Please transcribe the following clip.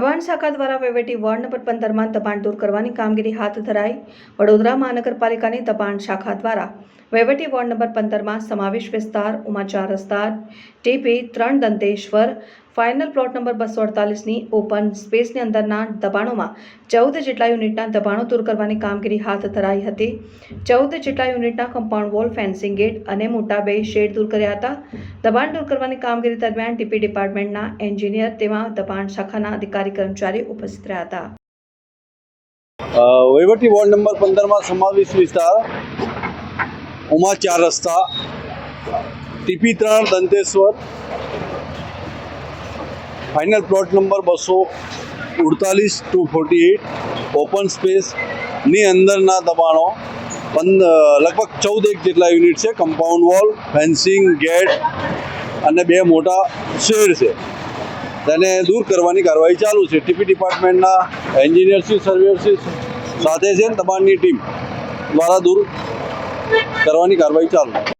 દબાણ શાખા દ્વારા વહીવટી વોર્ડ નંબર પંદરમાં દબાણ દૂર કરવાની કામગીરી હાથ ધરાઈ વડોદરા મહાનગરપાલિકાની દબાણ શાખા દ્વારા વહીવટી વોર્ડ નંબર પંદરમાં સમાવેશ વિસ્તાર, ઉમાચાર રસ્તા ટીપી, ત્રણ દંતેશ્વર ફાઇનલ પ્લોટ નંબર બસો અડતાલીસની ઓપન સ્પેસની અંદરના દબાણોમાં ચૌદ જેટલા યુનિટના દબાણો દૂર કરવાની કામગીરી હાથ ધરાઈ હતી. ચૌદ જેટલા યુનિટના કમ્પાઉન્ડ વોલ, ફેન્સિંગ ગેટ અને મોટા બે શેડ દૂર કર્યા હતા. દબાણ દૂર કરવાની કામગીરી દરમિયાન ટીપી ડિપાર્ટમેન્ટના એન્જિનિયર તેમાં દબાણ શાખાના અધિકારી કર્મચારી ઉપસ્થિત રહ્યા હતા. વહીવટી વોર્ડ નંબર પંદરમાં સમાવેશ વિસ્તાર, ઉમા ચાર રસ્તા, ટીપી ત્રણ દંતેશ્વર ફાઇનલ પ્લોટ નંબર બસો ઉડતાલીસ ટુ ફોર્ટી એઇટ ઓપન સ્પેસની અંદરના દબાણો પંદ, લગભગ ચૌદ એક જેટલા યુનિટ છે. કમ્પાઉન્ડ વોલ ફેન્સિંગ ગેટ અને બે મોટા શેડ છે. તેને દૂર કરવાની કાર્યવાહી ચાલુ છે. ટીપી ડિપાર્ટમેન્ટના એન્જિનિયરશ્રી સર્વેયરશ્રી સાથે છે દબાણની ટીમ દ્વારા દૂર કરવાની કાર્યવાહી ચાલુ